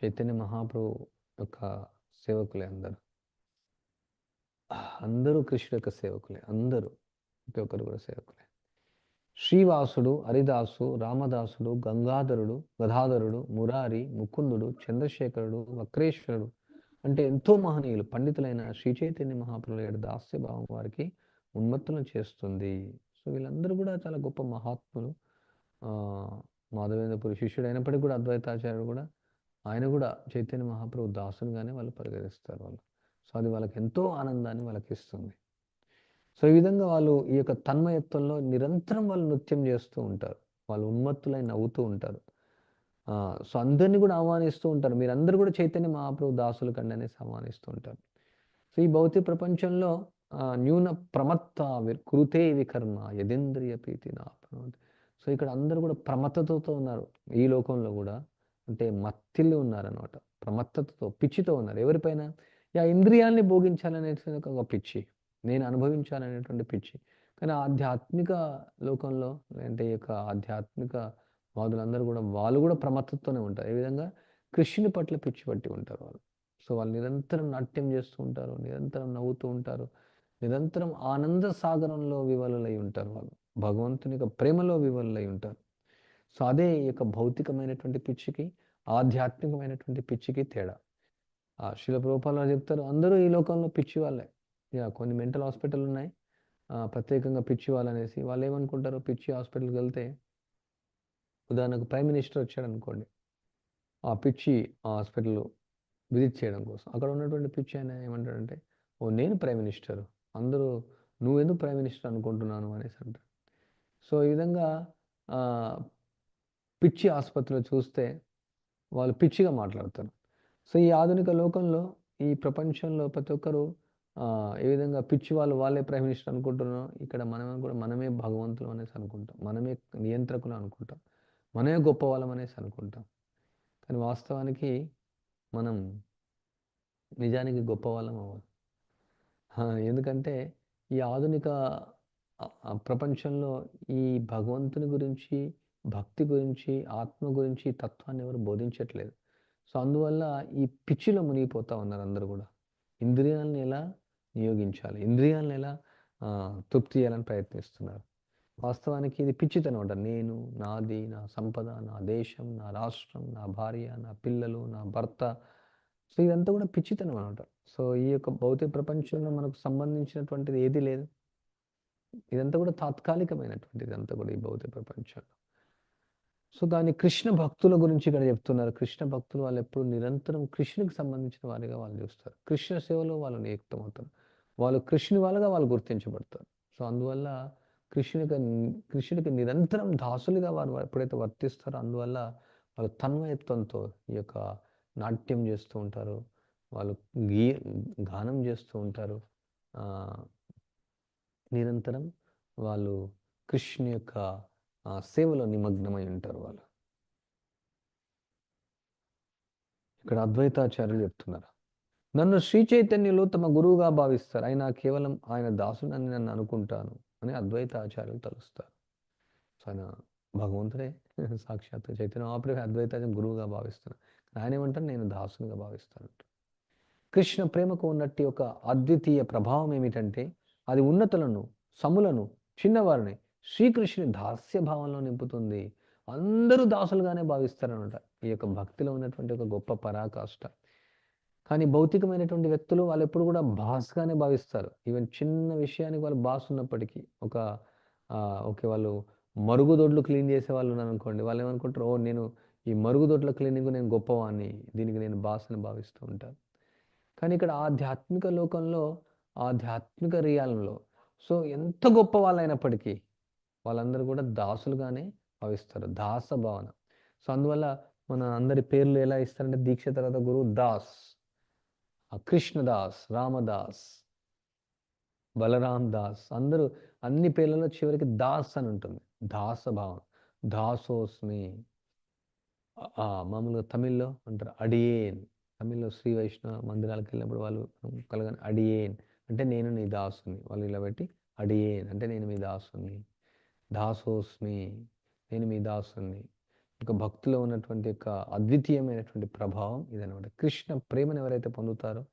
చైతన్య మహాప్రభు యొక్క సేవకులే అందరూ. అందరూ కృష్ణుడు యొక్క సేవకులే అందరూ ప్రతి ఒక్కరు కూడా సేవకులే. శ్రీవాసుడు హరిదాసు రామదాసుడు గంగాధరుడు గదాధరుడు మురారి ముకుందుడు చంద్రశేఖరుడు వక్రేశ్వరుడు అంటే ఎంతో మహనీయులు. పండితులైన శ్రీ చైతన్య మహాప్రభుల యొక్క దాస్యభావం వారికి ఉన్మత్తులను చేస్తుంది. సో వీళ్ళందరూ కూడా చాలా గొప్ప మహాత్ములు. మాధవేంద్రపురి శిష్యుడు అయినప్పటికీ కూడా అద్వైతాచార్యుడు కూడా ఆయన కూడా చైతన్య మహాప్రభు దాసునిగానే వాళ్ళు పరిగణిస్తారు వాళ్ళు. సో అది వాళ్ళకి ఎంతో ఆనందాన్ని వాళ్ళకి ఇస్తుంది సో ఈ విధంగా వాళ్ళు ఈ యొక్క తన్మయత్వంలో నిరంతరం వాళ్ళు నృత్యం చేస్తూ ఉంటారు. వాళ్ళు ఉన్మత్తులై నవ్వుతూ ఉంటారు. సో అందరినీ కూడా ఆహ్వానిస్తూ ఉంటారు. మీరందరూ కూడా చైతన్య మహాప్రభు దాసులు కండి అనేసి ఆహ్వానిస్తూ ఉంటారు. సో ఈ భౌతిక ప్రపంచంలో న్యూన ప్రమత్త కృతే వికర్మ యదేంద్రియ ప్రీతి నా సో ఇక్కడ అందరూ కూడా ప్రమత్తతో ఉన్నారు. ఈ లోకంలో కూడా అంటే మత్తిల్లి ఉన్నారనమాట ప్రమత్తతతో పిచ్చితో ఉన్నారు. ఎవరిపైన? యా ఇంద్రియాల్ని భోగించాలనేటువంటి ఒక పిచ్చి. నేను అనుభవించాలనేటువంటి పిచ్చి. కానీ ఆధ్యాత్మిక లోకంలో అంటే ఈ యొక్క ఆధ్యాత్మిక వాదులందరూ కూడా వాళ్ళు కూడా ప్రమత్తతోనే ఉంటారు. ఏ విధంగా? కృష్ణుని పట్ల పిచ్చి పట్టి ఉంటారు వాళ్ళు. సో వాళ్ళు నిరంతరం నాట్యం చేస్తూ ఉంటారు నిరంతరం నవ్వుతూ ఉంటారు నిరంతరం ఆనంద సాగరంలో వివలులై ఉంటారు వాళ్ళు. భగవంతుని యొక్క ప్రేమలో వివలులై ఉంటారు. సో అదే ఈ యొక్క భౌతికమైనటువంటి పిచ్చికి ఆధ్యాత్మికమైనటువంటి పిచ్చికి తేడా. ఆ శిల ప్రభుపాలు చెప్తారు అందరూ ఈ లోకంలో పిచ్చి వాళ్ళే. ఇక కొన్ని మెంటల్ హాస్పిటల్ ఉన్నాయి. ప్రత్యేకంగా పిచ్చి వాళ్ళు అనేసి వాళ్ళు ఏమనుకుంటారు? పిచ్చి హాస్పిటల్కి వెళ్తే ఉదాహరణకు ప్రైమ్ మినిస్టర్ వచ్చాడు అనుకోండి ఆ పిచ్చి ఆ హాస్పిటల్ విజిట్ చేయడం కోసం. అక్కడ ఉన్నటువంటి పిచ్చి ఆయన ఏమంటాడంటే ఓ నేను ప్రైమ్ మినిస్టర్. అందరూ నువ్వెందుకు ప్రైమ్ మినిస్టర్ అనుకుంటున్నాను? అనేసి అంటారు సో ఈ విధంగా పిచ్చి ఆసుపత్రిలో చూస్తే వాళ్ళు పిచ్చిగా మాట్లాడతారు. సో ఈ ఆధునిక లోకంలో ఈ ప్రపంచంలో ప్రతి ఒక్కరు ఏ విధంగా పిచ్చి వాళ్ళు వాళ్ళే ప్రైమ్ మినిస్టర్ అనుకుంటున్నారో ఇక్కడ మనమే కూడా మనమే భగవంతులు అనేసి అనుకుంటాం. మనమే నియంత్రకులు అనుకుంటాం. మనమే గొప్ప వాళ్ళం అనేసి అనుకుంటాం. కానీ వాస్తవానికి మనం నిజానికి గొప్ప వాళ్ళం అవ్వాలి ఎందుకంటే ఈ ఆధునిక ప్రపంచంలో ఈ భగవంతుని గురించి భక్తి గురించి ఆత్మ గురించి తత్వాన్ని ఎవరు బోధించట్లేదు. సో అందువల్ల ఈ పిచ్చిలో మునిగిపోతూ ఉన్నారు అందరూ కూడా. ఇంద్రియాలను ఎలా నియోగించాలి? ఇంద్రియాలను ఎలా తృప్తి చేయాలని ప్రయత్నిస్తున్నారు? వాస్తవానికి ఇది పిచ్చితనం అంట నేను నాది నా సంపద నా దేశం నా రాష్ట్రం నా భార్య నా పిల్లలు నా భర్త. సో ఇదంతా కూడా పిచ్చితనం అనమాట సో ఈ యొక్క భౌతిక ప్రపంచంలో మనకు సంబంధించినటువంటిది ఏది లేదు. ఇదంతా కూడా తాత్కాలికమైనటువంటిది అంతా కూడా ఈ భౌతిక ప్రపంచంలో. సో దాని కృష్ణ భక్తుల గురించి ఇక్కడ చెప్తున్నారు. కృష్ణ భక్తులు వాళ్ళు ఎప్పుడు నిరంతరం కృష్ణునికి సంబంధించిన వారిగా వాళ్ళు చూస్తారు. కృష్ణ సేవలో వాళ్ళు నియుక్తమవుతారు. వాళ్ళు కృష్ణుని వాళ్ళగా వాళ్ళు గుర్తించబడతారు. సో అందువల్ల కృష్ణునికి కృష్ణుడికి నిరంతరం దాసులుగా వారు ఎప్పుడైతే వర్తిస్తారో అందువల్ల వాళ్ళు తన్మయత్వంతో ఈ యొక్క నాట్యం చేస్తూ ఉంటారు. వాళ్ళు గీ గానం చేస్తూ ఉంటారు. నిరంతరం వాళ్ళు కృష్ణ యొక్క ఆ, సేవలో నిమగ్నమై ఉంటారు వాళ్ళు. ఇక్కడ అద్వైతాచార్యులు చెప్తున్నారు. నన్ను శ్రీ చైతన్యులు తమ గురువుగా భావిస్తారు. అయినా కేవలం ఆయన దాసుడని నన్ను అనుకుంటాను అని అద్వైతాచార్యులు తలుస్తారు. సో ఆయన భగవంతుడే. సాక్షాత్ చైతన్య ఆపరే అద్వైతాచార్య గురువుగా భావిస్తున్నాను ఆయన ఏమంటారు? నేను దాసునిగా భావిస్తాను కృష్ణ ప్రేమకు ఉన్నట్టు ఒక అద్వితీయ ప్రభావం ఏమిటంటే అది ఉన్నతులను సములను చిన్నవారిని శ్రీకృష్ణుని దాస్య భావంలో నింపుతుంది. అందరూ దాసులుగానే భావిస్తారనమాట ఈ యొక్క భక్తిలో ఉన్నటువంటి ఒక గొప్ప పరాకాష్ట. కానీ భౌతికమైనటువంటి వ్యక్తులు వాళ్ళు ఎప్పుడు కూడా బాస్గానే భావిస్తారు. ఈవెన్ చిన్న విషయానికి వాళ్ళు బాస్ ఉన్నప్పటికీ ఒక ఓకే వాళ్ళు మరుగుదొడ్లు క్లీన్ చేసే వాళ్ళు ఉన్నారు అనుకోండి వాళ్ళు ఏమనుకుంటారు ఓ నేను ఈ మరుగుదొడ్ల క్లీనింగ్ నేను గొప్పవాణ్ణి దీనికి నేను బాస్ అని భావిస్తూ ఉంటాను కానీ ఇక్కడ ఆధ్యాత్మిక లోకంలో ఆధ్యాత్మిక రియాలంలో సో ఎంత గొప్ప వాళ్ళైనప్పటికీ వాళ్ళందరూ కూడా దాసులుగానే భావిస్తారు. దాస భావన. సో అందువల్ల మన అందరి పేర్లు ఎలా ఇస్తారంటే దీక్ష తర్వాత గురువు దాస్ కృష్ణదాస్ రామదాస్ బలరాం దాస్ అందరూ అన్ని పేర్లలో చివరికి దాస్ అని ఉంటుంది. దాస భావన. దాసోస్మి. మామూలుగా తమిళ్ళో అంటారు అడియేన్. తమిళ్ళో శ్రీ వైష్ణవ మందిరాలకు వెళ్ళినప్పుడు వాళ్ళు కలగని అడియేన్. అంటే నేను నీ దాసుని. వాళ్ళు ఇలా పెట్టి అడియేన్. అంటే నేను మీ దాసుని. దాసోస్మి నేను మీ దాసుని ఒక భక్తిలో ఉన్నటువంటి యొక్క అద్వితీయమైనటువంటి ప్రభావం ఇదనమాట కృష్ణ ప్రేమను ఎవరైతే పొందుతారో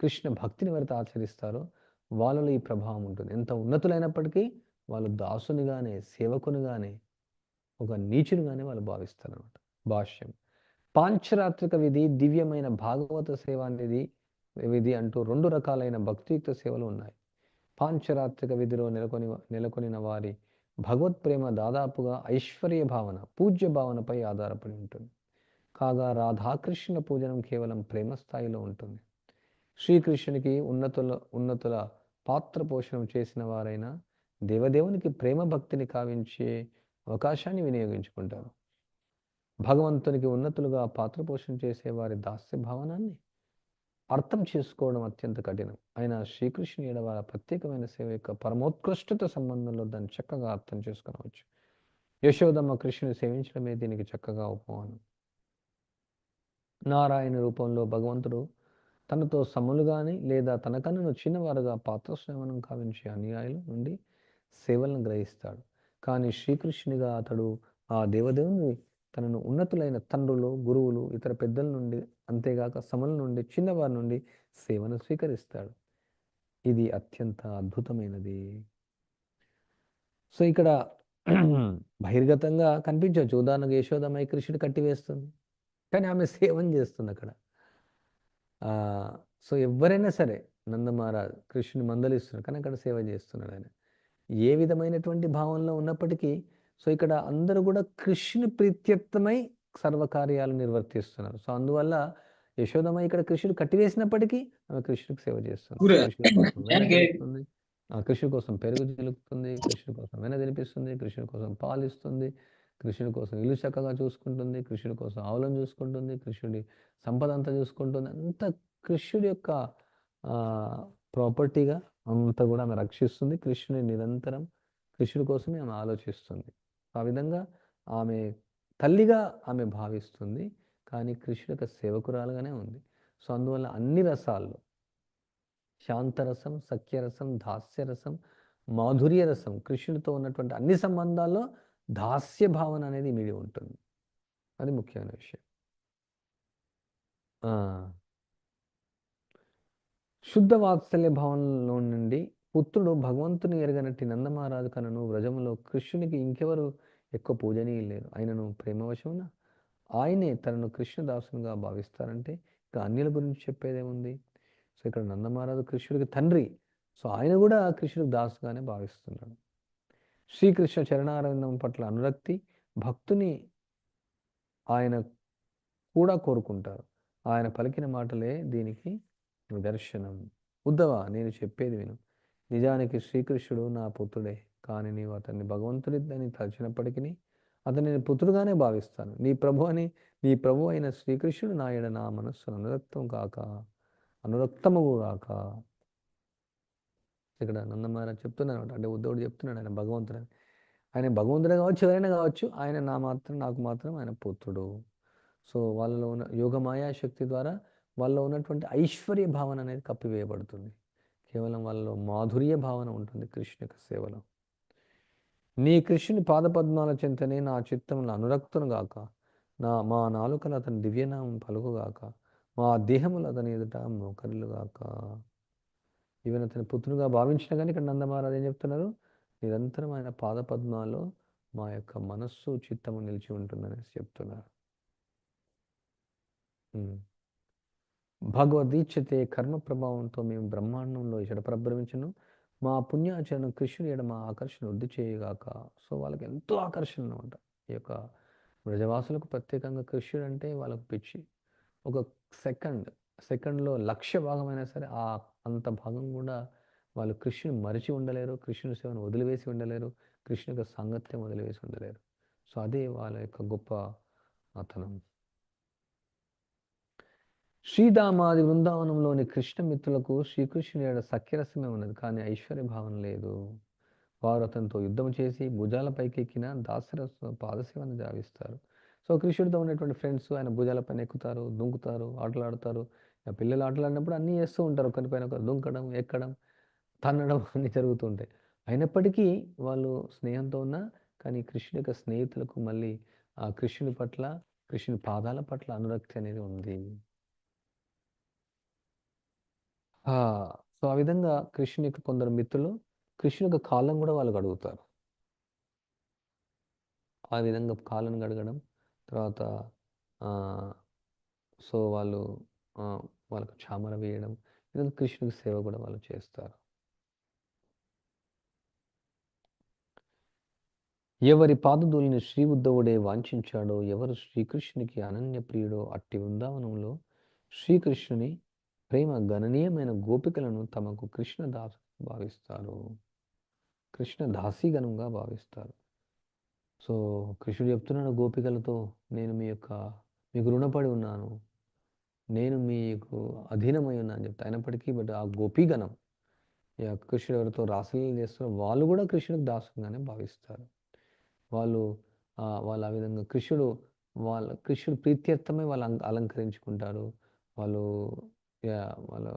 కృష్ణ భక్తిని ఎవరైతే ఆచరిస్తారో వాళ్ళలో ఈ ప్రభావం ఉంటుంది. ఎంత ఉన్నతులైనప్పటికీ వాళ్ళు దాసునిగానే సేవకునిగానే ఒక నీచునిగానే వాళ్ళు భావిస్తారు అనమాట భాష్యం. పాంచరాత్రిక విధి దివ్యమైన భాగవత సేవ అనేది విధి అంటూ రెండు రకాలైన భక్తియుక్త సేవలు ఉన్నాయి. పాంచరాత్రిక విధిలో నెలకొని నెలకొనిన వారి భగవత్ ప్రేమ దాదాపుగా ఐశ్వర్య భావన పూజ్య భావనపై ఆధారపడి ఉంటుంది. కాగా రాధాకృష్ణ పూజనం కేవలం ప్రేమ స్థాయిలో ఉంటుంది. శ్రీకృష్ణునికి ఉన్నతుల ఉన్నతుల పాత్ర పోషణం చేసిన వారైనా దేవదేవునికి ప్రేమ భక్తిని కావించే అవకాశాన్ని వినియోగించుకుంటారు. భగవంతునికి ఉన్నతులుగా పాత్ర పోషణ చేసే వారి దాస్య భావనాన్ని అర్థం చేసుకోవడం అత్యంత కఠినం. ఆయన శ్రీకృష్ణుని ఎడ ప్రత్యేకమైన సేవ యొక్క పరమోత్కృష్టత సంబంధంలో దాన్ని చక్కగా అర్థం చేసుకునవచ్చు. యశోదమ్మ కృష్ణుని సేవించడమే దీనికి చక్కగా ఉపమానం. నారాయణ రూపంలో భగవంతుడు తనతో సములుగాని లేదా తనకన్నును చిన్నవారుగా పాత్ర శ్రవణం కావించే అనుయాయుల నుండి సేవలను గ్రహిస్తాడు. కానీ శ్రీకృష్ణునిగా అతడు ఆ దేవదేవుని తనను ఉన్నతులైన తండ్రులు గురువులు ఇతర పెద్దల నుండి అంతేగాక సమల నుండి చిన్నవారి నుండి సేవను స్వీకరిస్తాడు. ఇది అత్యంత అద్భుతమైనది. సో ఇక్కడ బహిర్గతంగా కనిపించవచ్చు ఉదాహరణకు యశోదమ్మ కృష్ణుడు కట్టివేస్తుంది. కానీ ఆమె సేవం చేస్తుంది అక్కడ. సో ఎవరైనా సరే నందమహారాజ్ కృష్ణుని మందలిస్తున్నాడు కానీ అక్కడ సేవ చేస్తున్నాడు ఆయన. ఏ విధమైనటువంటి భావంలో ఉన్నప్పటికీ సో ఇక్కడ అందరూ కూడా కృష్ణుని ప్రీత్యర్థమై సర్వకార్యాలు నిర్వర్తిస్తున్నారు. సో అందువల్ల యశోదమ్మ ఇక్కడ కృష్ణుడు కట్టివేసినప్పటికీ ఆమె కృష్ణుడికి సేవ చేస్తుంది. కృష్ణుడి కోసం పెరుగు చిలుకుతుంది కృష్ణుడి కోసం వెన తినిపిస్తుంది కృష్ణుడి కోసం పాలు ఇస్తుంది కృష్ణుడి కోసం ఇల్లు చక్కగా చూసుకుంటుంది కృష్ణుడి కోసం ఆవులను చూసుకుంటుంది కృష్ణుడి సంపద అంతా చూసుకుంటుంది. అంత కృష్ణుడి యొక్క ప్రాపర్టీగా అంతా కూడా ఆమె రక్షిస్తుంది. కృష్ణుని నిరంతరం కృష్ణుడి కోసమే ఆమె ఆలోచిస్తుంది. ఆ విధంగా ఆమె తల్లిగా ఆమె భావిస్తుంది. కానీ కృష్ణుడి యొక్క సేవకురాలుగానే ఉంది. సో అందువల్ల అన్ని రసాల్లో శాంతరసం సఖ్యరసం దాస్యరసం మాధుర్య రసం కృష్ణుడితో ఉన్నటువంటి అన్ని సంబంధాల్లో దాస్య భావన అనేది మిడి ఉంటుంది. అది ముఖ్యమైన విషయం. శుద్ధ వాత్సల్య భావనలో నుండి పుత్రుడు భగవంతుని ఎరగనట్టి నందమహారాజు కనను వ్రజములో కృష్ణునికి ఇంకెవరు ఎక్కువ పూజనీయులు లేరు. ఆయనను ప్రేమవశమున ఆయనే తనను కృష్ణదాసునిగా భావిస్తారంటే ఇక అన్యుల గురించి చెప్పేదేముంది? సో ఇక్కడ నందమహారాజు కృష్ణుడికి తండ్రి. సో ఆయన కూడా కృష్ణుడికి దాసుగానే భావిస్తున్నాడు. శ్రీకృష్ణ చరణారవిందం పట్ల అనురక్తి భక్తుని ఆయన కూడా కోరుకుంటారు. ఆయన పలికిన మాటలే దీనికి నిదర్శనం. ఉద్దవా నేను చెప్పేది విను. నిజానికి శ్రీకృష్ణుడు నా పుత్రుడే కానీ నీవు అతన్ని భగవంతుడిని తలచినప్పటికీ అతనిని పుత్రుడుగానే భావిస్తాను. నీ ప్రభు అని నీ ప్రభు అయిన శ్రీకృష్ణుడు నా ఎడ నా మనస్సు అనురక్తం కాక అనురక్తము కాక. ఇక్కడ నందమారా చెప్తున్నాను అంటే ఉద్ధవుడు చెప్తున్నాడు ఆయన భగవంతుడని. ఆయన భగవంతుడే కావచ్చు ఎవరైనా కావచ్చు ఆయన నా మాత్రం నాకు మాత్రం ఆయన పుత్రుడు. సో వాళ్ళలో ఉన్న యోగమాయా శక్తి ద్వారా వాళ్ళలో ఉన్నటువంటి ఐశ్వర్య భావన అనేది కప్పివేయబడుతుంది. కేవలం వాళ్ళలో మాధుర్య భావన ఉంటుంది కృష్ణ యొక్క సేవలో. నీ కృష్ణుని పాదపద్మాల చింతనే నా చిత్తంలో అనురక్తును గాక. నా మా నాలుకలు అతని దివ్యనామం పలుకుగాక మా దేహములు అతని ఎదుట మోకరిల్లుగాక ఈవెన్ అతని పుత్రునిగా భావించిన కానీ ఇక్కడ నందమహారాజు ఏం చెప్తున్నారు? నిరంతరం ఆయన పాదపద్మాల్లో మా యొక్క మనస్సు చిత్తము నిలిచి ఉంటుందనేసి చెప్తున్నారు. భగవదీచ్యతే కర్మ ప్రభావంతో మేము బ్రహ్మాండంలో ఇచ్చట ప్రభ్రమించను మా పుణ్యాచరణ కృష్ణుడు ఇక్కడ మా ఆకర్షణ వృద్ధి చేయగాక. సో వాళ్ళకి ఎంతో ఆకర్షణ అనమాట ఈ యొక్క బ్రజవాసులకు ప్రత్యేకంగా కృష్ణుడు అంటే వాళ్ళకు పిచ్చి. ఒక సెకండ్ సెకండ్లో లక్ష్య భాగమైనా సరే ఆ అంత భాగం కూడా వాళ్ళు కృష్ణుని మరిచి ఉండలేరు. కృష్ణుని సేవను వదిలివేసి ఉండలేరు. కృష్ణు యొక్క సాంగత్యం వదిలివేసి ఉండలేరు. సో అదే వాళ్ళ యొక్క గొప్ప అతనం. శ్రీధామాది బృందావనంలోని కృష్ణమిత్రులకు శ్రీకృష్ణుని యొక్క సఖ్యరసమే ఉన్నది. కానీ ఐశ్వర్య భావన లేదు. వారు అతనితో యుద్ధం చేసి భుజాలపైకి ఎక్కిన దాసరస పాదసేవను జావిస్తారు. సో కృష్ణుడితో ఉన్నటువంటి ఫ్రెండ్స్ ఆయన భుజాలపైన ఎక్కుతారు దుంకుతారు ఆటలాడతారు. పిల్లలు ఆటలాడినప్పుడు అన్నీ చేస్తూ ఉంటారు. ఒకరిపైన ఒకరు దుంకడం ఎక్కడం తన్నడం అన్నీ జరుగుతూ ఉంటాయి. అయినప్పటికీ వాళ్ళు స్నేహంతో ఉన్నా కానీ కృష్ణుడి యొక్క స్నేహితులకు మళ్ళీ ఆ కృష్ణుని పట్ల కృష్ణుని పాదాల పట్ల అనురక్తి అనేది ఉంది. ఆ, సో ఆ విధంగా కృష్ణుని యొక్క కొందరు మిత్రులు కృష్ణుని యొక్క కాలం కూడా వాళ్ళు గడుగుతారు ఆ విధంగా కాళ్ళను గడగడం తర్వాత సో వాళ్ళు వాళ్ళకు చామర వేయడం ఈ విధంగా సేవ కూడా వాళ్ళు చేస్తారు. ఎవరి పాదధూళిని శ్రీ ఉద్ధవుడే వాంఛించాడో ఎవరు శ్రీకృష్ణునికి అనన్య ప్రియుడో అట్టి వృందావనంలో శ్రీకృష్ణుని ప్రేమ గణనీయమైన గోపికలను తమకు కృష్ణదాసు భావిస్తారు. కృష్ణ దాసీగణంగా భావిస్తారు. సో కృష్ణుడు చెప్తున్నాడు గోపికలతో నేను మీ యొక్క మీకు రుణపడి ఉన్నాను. నేను మీకు అధీనమై ఉన్నాను అని చెప్తా అయినప్పటికీ బట్ ఆ గోపీగణం కృష్ణుడు ఎవరితో రాసలీలు చేస్తారో వాళ్ళు కూడా కృష్ణుడికి దాసంగానే భావిస్తారు. వాళ్ళు వాళ్ళు ఆ విధంగా కృష్ణుడు వాళ్ళ కృష్ణుడు ప్రీత్యర్థమై వాళ్ళు అలంకరించుకుంటారు. వాళ్ళు వాళ్ళ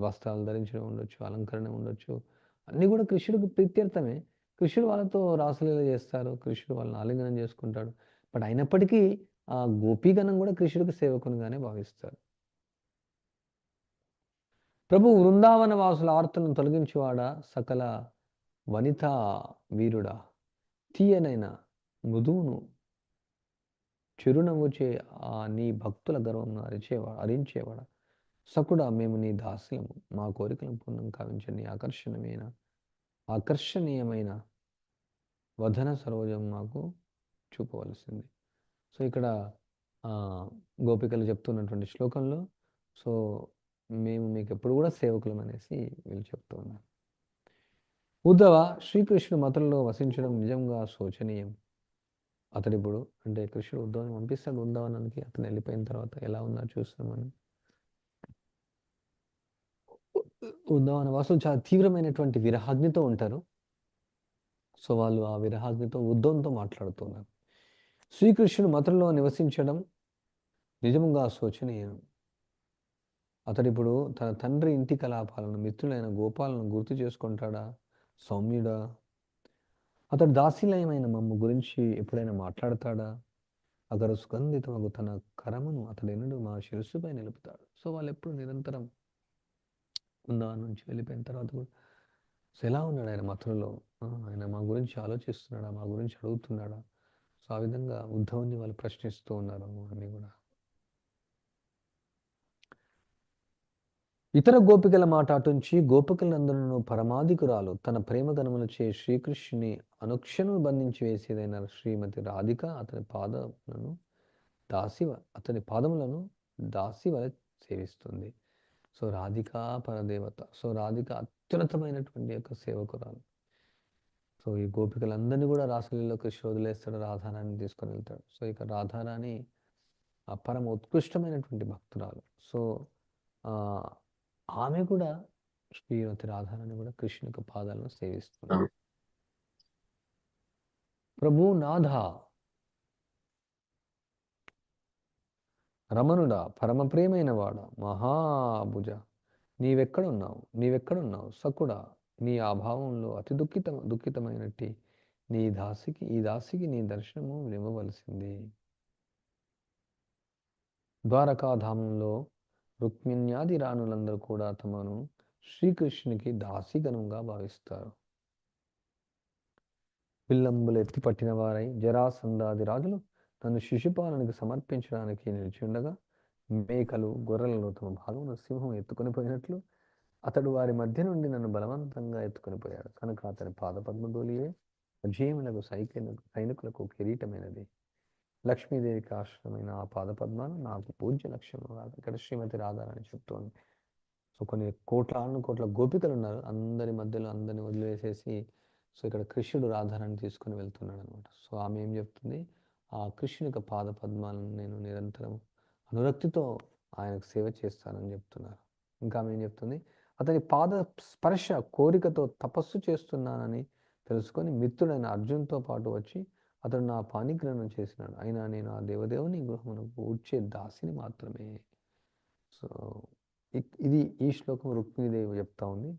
వస్త్రాలు ధరించడం ఉండొచ్చు అలంకరణ ఉండొచ్చు. అన్నీ కూడా కృష్ణుడికి ప్రీత్యర్థమే. కృష్ణుడు వాళ్ళతో రాసలీల చేస్తారు కృష్ణుడు వాళ్ళని ఆలింగనం చేసుకుంటాడు. బట్ అయినప్పటికీ ఆ గోపీగణం కూడా కృష్ణుడికి సేవకునిగానే భావిస్తారు. ప్రభు వృందావన వాసుల ఆర్తలను తొలగించువాడా? సకల వనితా వీరుడా? తీయనైన మృదువును చిరునవ్వుచే ఆ నీ భక్తుల గర్వం అరిచేవా అరించేవాడ? సకుడా మేము నీ దాస్యము. మా కోరికలను పూర్ణం కావించండి నీ ఆకర్షణమైన? ఆకర్షణీయమైన వధన సరోజం మాకు చూపవలసింది. సో ఇక్కడ గోపికలు చెప్తున్నటువంటి శ్లోకంలో సో మేము మీకు ఎప్పుడు కూడా సేవకులం అనేసి వీళ్ళు చెప్తూ ఉన్నారు. ఉద్ధవ శ్రీకృష్ణుడు మతంలో వసించడం నిజంగా శోచనీయం. అతడిప్పుడు అంటే కృష్ణుడు ఉద్దవాన్ని పంపిస్తాడు ఉద్ధవనానికి అతను వెళ్ళిపోయిన తర్వాత ఎలా ఉందో చూస్తున్నామని ఉద్ధవన వాసులు చాలా తీవ్రమైనటువంటి విరహాగ్నితో ఉంటారు. సో వాళ్ళు ఆ విరహాగ్నితో ఉద్దవంతో మాట్లాడుతున్నారు. శ్రీకృష్ణుడు మతంలో నివసించడం నిజంగా శోచనీయం. అతడిప్పుడు తన తండ్రి ఇంటి కలాపాలను మిత్రులైన గోపాలను గుర్తు చేసుకుంటాడా? సౌమ్యుడా? అతడు దాసిలయమైన మమ్మ గురించి ఎప్పుడైనా మాట్లాడతాడా? అగరు సుగంధితమగు తన కరమును అతడెన్నడు మా శిరస్సుపై నిలుపుతాడు. సో వాళ్ళు ఎప్పుడు నిరంతరం ఉందా నుంచి వెళ్ళిపోయిన తర్వాత కూడా సో ఎలా ఉన్నాడు ఆయన మథురలో ఆయన మా గురించి ఆలోచిస్తున్నాడా? మా గురించి అడుగుతున్నాడా? సో ఆ విధంగా ఉద్ధవుని వాళ్ళు ప్రశ్నిస్తూ ఉన్నారు అన్నీ కూడా. ఇతర గోపికల మాట అటుంచి గోపికలందరూ పరమాధికురాలు తన ప్రేమ గణములచే శ్రీకృష్ణుని అనుక్షణం బంధించి వేసేదైన శ్రీమతి రాధిక అతని పాదములను దాసి అతని పాదములను దాసి వల సేవిస్తుంది. సో రాధిక పరదేవత సో రాధిక అత్యున్నతమైనటువంటి యొక్క సేవకురాలు. సో ఈ గోపికలందరినీ కూడా రాసలీలలో కృష్ణ వదిలేస్తాడు రాధారాణిని తీసుకొని వెళ్తాడు. సో ఇక రాధారాణి పరమ ఉత్కృష్టమైనటువంటి భక్తురాలు. సో ఆమె కూడా శ్రీమతి రాధారాణి కూడా కృష్ణు యొక్క పాదాలను సేవిస్తుంది. ప్రభు నాథ. రమణుడా పరమ ప్రియమైన వాడ మహాభుజ. నీవెక్కడున్నావు? నీవెక్కడున్నావు? సకుడా నీ అభావంలో అతి దుఃఖిత దుఃఖితమైనట్టి నీ దాసికి ఈ దాసికి నీ దర్శనము ఇవ్వవలసింది ద్వారకాధామంలో రుక్మిణ్యాది రాణులందరూ కూడా తమను శ్రీకృష్ణునికి దాసిగణంగా భావిస్తారు. పిల్లంబులు ఎత్తి పట్టిన వారై జరాసందాది రాజులు తన శిశుపాలనకు సమర్పించడానికి నిలిచి ఉండగా మేకలు గొర్రెలను తమ భాగమును సింహం ఎత్తుకొని పోయినట్లు అతడు వారి మధ్య నుండి నన్ను బలవంతంగా ఎత్తుకొని పోయాడు. కనుక అతని పాదపద్మధూలియే అజేయులకు సైకిలకు సైనికులకు కిరీటమైనది. లక్ష్మీదేవికి ఆశ్రమైన ఆ పాదపద్మాలు నాకు పూజ్య లక్ష్యం కాదు. ఇక్కడ శ్రీమతి రాధారాణి చెప్తోంది. సో కొన్ని కోట్లాను కోట్ల గోపికలు ఉన్నారు. అందరి మధ్యలో అందరిని వదిలివేసేసి సో ఇక్కడ కృష్ణుడు రాధారాణి తీసుకుని వెళ్తున్నాడు అనమాట సో ఆమె ఏం చెప్తుంది? ఆ కృష్ణుని యొక్క పాద పద్మాలను నేను నిరంతరం అనురక్తితో ఆయనకు సేవ చేస్తానని చెప్తున్నారు. ఇంకా ఆమె ఏం చెప్తుంది? అతని పాద స్పర్శ కోరికతో తపస్సు చేస్తున్నానని తెలుసుకొని మిత్రుడైన అర్జున్తో పాటు వచ్చి అతడు నా పానిగ్రహణం చేసినాడు. అయినా నేను ఆ దేవదేవుని గృహమునకు వచ్చే దాసిని మాత్రమే. సో ఇది ఈ శ్లోకం రుక్మిణీదేవి చెప్తా ఉంది.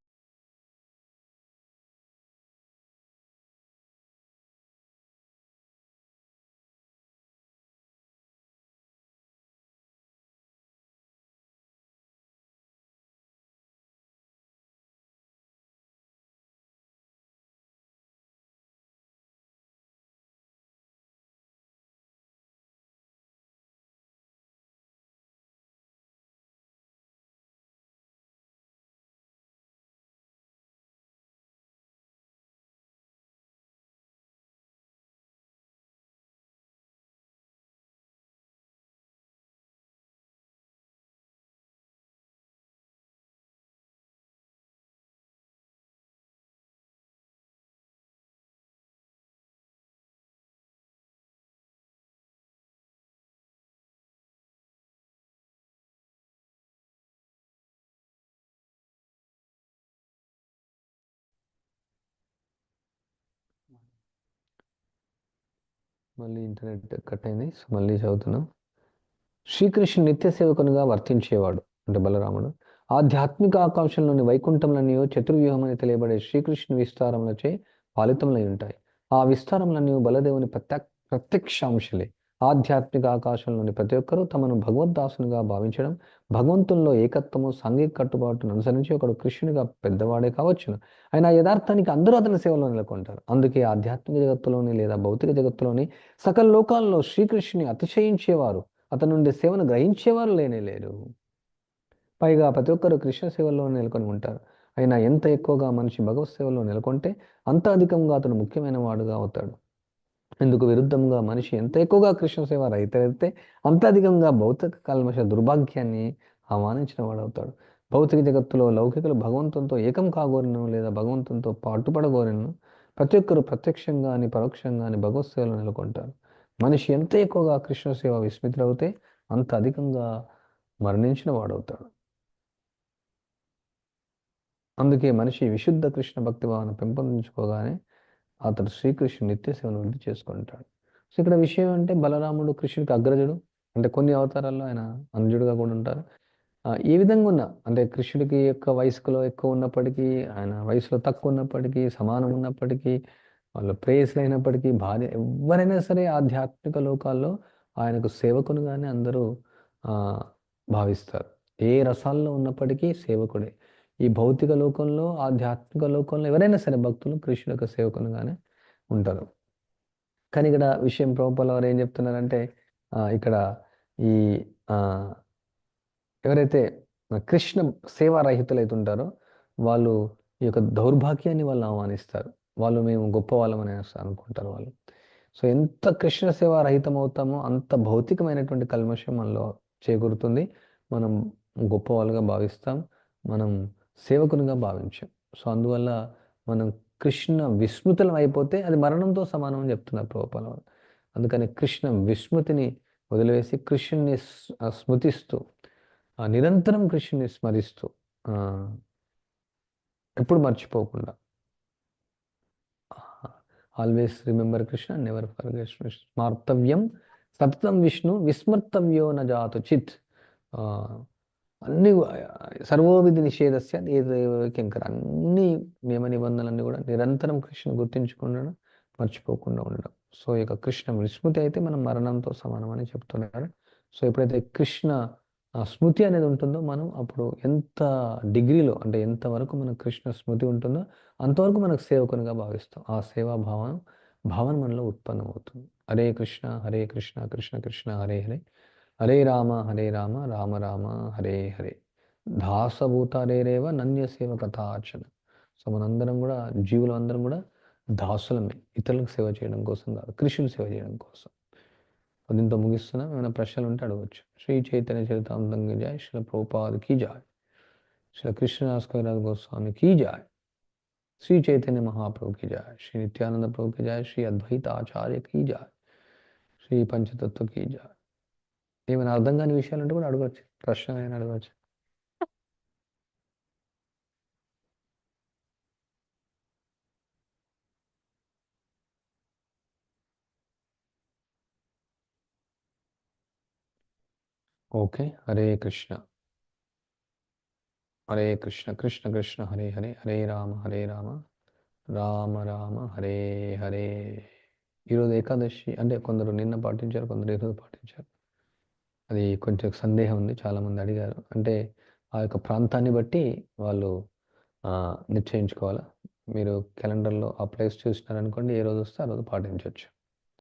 మళ్ళీ ఇంటర్నెట్ కట్ అయింది. సో మళ్ళీ చదువుతున్నాం. శ్రీకృష్ణుడు నిత్య సేవకునిగా వర్తించేవాడు అంటే బలరాముడు. ఆధ్యాత్మిక ఆకాంక్షల్లోని వైకుంఠంలన్నీ చతుర్వ్యూహమని తెలియబడే శ్రీకృష్ణు విస్తారములచే ఫలితములై ఉంటాయి. ఆ విస్తారములన్నీ బలదేవుని ప్రత్యక్ష ప్రత్యక్షాంశలే. ఆధ్యాత్మిక ఆకాశంలోని ప్రతి ఒక్కరూ తమను భగవద్దాసునిగా భావించడం భగవంతుల్లో ఏకత్వము సాంఘిక కట్టుబాటును అనుసరించి ఒకడు కృష్ణునిగా పెద్దవాడే కావచ్చును. ఆయన యథార్థానికి అందరూ అతని సేవలో నెలకొంటారు. అందుకే ఆధ్యాత్మిక జగత్తులోని లేదా భౌతిక జగత్తులోని సకల లోకాల్లో శ్రీకృష్ణుని అతిశయించేవారు అతని నుండి సేవను గ్రహించేవారు లేనే లేరు. పైగా ప్రతి ఒక్కరు కృష్ణ సేవలో నెలకొని ఉంటారు. అయినా ఎంత ఎక్కువగా మనిషి భగవత్ సేవలో నెలకొంటే అంత అధికంగా అతను ముఖ్యమైన వాడుగా అవుతాడు. ఇందుకు విరుద్ధంగా మనిషి ఎంత ఎక్కువగా కృష్ణ సేవ రైతైతే అంత అధికంగా భౌతిక కల్మష దుర్భాగ్యాన్ని ఆహ్వానించిన వాడవుతాడు. భౌతిక జగత్తులో లౌకికులు భగవంతునితో ఏకం కాగోరిను లేదా భగవంతునితో పాటుపడగోరిను ప్రతి ఒక్కరు ప్రత్యక్షంగా అని పరోక్షంగా అని భగవత్ సేవలో నెలకొంటారు. మనిషి ఎంత ఎక్కువగా కృష్ణ సేవ విస్మితులవుతే అంత అధికంగా మరణించిన వాడవుతాడు. అందుకే మనిషి విశుద్ధ కృష్ణ భక్తి భావన పెంపొందించుకోగానే అతడు శ్రీకృష్ణుడు నిత్య సేవను వృద్ధి చేసుకుంటాడు. సో ఇక్కడ విషయం అంటే బలరాముడు కృష్ణుడికి అగ్రజుడు. అంటే కొన్ని అవతారాల్లో ఆయన అనుజుడుగా కూడా ఉంటారు. ఏ విధంగా ఉన్నా అంటే కృష్ణుడికి యొక్క వయసులో ఎక్కువ ఉన్నప్పటికీ ఆయన వయసులో తక్కువ ఉన్నప్పటికీ సమానం ఉన్నప్పటికీ వాళ్ళు ప్రేయస్లు అయినప్పటికీ భార్య ఎవరైనా సరే ఆధ్యాత్మిక లోకాల్లో ఆయనకు సేవకునిగానే అందరూ భావిస్తారు. ఏ రసాల్లో ఉన్నప్పటికీ సేవకుడే. ఈ భౌతిక లోకంలో ఆధ్యాత్మిక లోకంలో ఎవరైనా సరే భక్తులు కృష్ణుడు యొక్క సేవకులుగానే ఉంటారు. కానీ ఇక్కడ విషయం ప్రభుపాల వారు ఏం చెప్తున్నారంటే ఇక్కడ ఈ ఎవరైతే కృష్ణ సేవా ఉంటారో వాళ్ళు ఈ యొక్క దౌర్భాగ్యాన్ని వాళ్ళు ఆహ్వానిస్తారు. వాళ్ళు మేము గొప్ప వాళ్ళమని అనుకుంటారు వాళ్ళు. సో ఎంత కృష్ణ సేవ రహితం అవుతామో అంత భౌతికమైనటువంటి కల్మషం మనలో చేకూరుతుంది. మనం గొప్ప వాళ్ళుగా భావిస్తాం. మనం సేవకునిగా భావించాం. సో అందువల్ల మనం కృష్ణ విస్మృతులం అయిపోతే అది మరణంతో సమానం అని చెప్తున్నారు ప్రభుపాల అందుకని కృష్ణ విస్మృతిని వదిలివేసి కృష్ణుని స్మృతిస్తూ ఆ నిరంతరం కృష్ణుని స్మరిస్తూ ఎప్పుడు మర్చిపోకుండా always remember Krishna never forget స్మార్తవ్యం సతతం విష్ణు విస్మర్తవ్యో నజాతు జాతు చిత్ అన్ని సర్వోవిధి నిషేధస్య కింకర అన్ని నియమ నిబంధనలన్నీ కూడా నిరంతరం కృష్ణ గుర్తించుకుండడం మర్చిపోకుండా ఉండడం. సో ఈ యొక్క కృష్ణ విస్మృతి అయితే మనం మరణంతో సమానమని చెప్తున్నారు. సో ఎప్పుడైతే కృష్ణ ఆ స్మృతి అనేది ఉంటుందో మనం అప్పుడు ఎంత డిగ్రీలో అంటే ఎంతవరకు మనకు కృష్ణ స్మృతి ఉంటుందో అంతవరకు మనకు సేవకునిగా భావిస్తాం. ఆ సేవా భావం భావన మనలో ఉత్పన్నమవుతుంది. హరే కృష్ణ హరే కృష్ణ కృష్ణ కృష్ణ హరే హరే. హరే రామ హరే రామ రామ రామ హరే హరే దాసభూతారేరేవ నన్య సేవ కథార్చన సో మనందరం కూడా జీవులు అందరం కూడా దాసులమే ఇతరులకు సేవ చేయడం కోసం కాదు కృష్ణుని సేవ చేయడం కోసం దీంతో ముగిస్తున్నాం ఏమైనా ప్రశ్నలు ఉంటే అడగచ్చు శ్రీ చైతన్య చరితామృతం की जाय श्रील प्रभुपाद की जाय श्री कृष्णदास कविराज गोस्वामी की जाय श्री चैतन्य महाप्रभु की जाय श्री नित्यानंद प्रभु की जाय श्री अद्वैत आचार्य की जाय శ్రీ పంచతత్వ की जाय ఏమైనా అర్థం కాని విషయాలు ఉంటే కూడా అడగవచ్చు ప్రశ్న అయినా అడగవచ్చు ఓకే. హరే కృష్ణ. హరే కృష్ణ. కృష్ణ కృష్ణ హరే హరే. హరే రామ హరే రామ. రామ రామ హరే హరే. ఈరోజు ఏకాదశి అంటే కొందరు నిన్న పాటించారు. కొందరు ఈరోజు పాటించారు. అది కొంచెం సందేహం ఉంది. చాలామంది అడిగారు. అంటే ఆ యొక్క ప్రాంతాన్ని బట్టి వాళ్ళు నిశ్చయించుకోవాలా. మీరు క్యాలెండర్‌లో ఆ ప్లేస్ చూసినారనుకోండి ఏ రోజు వస్తే ఆ రోజు పాటించవచ్చు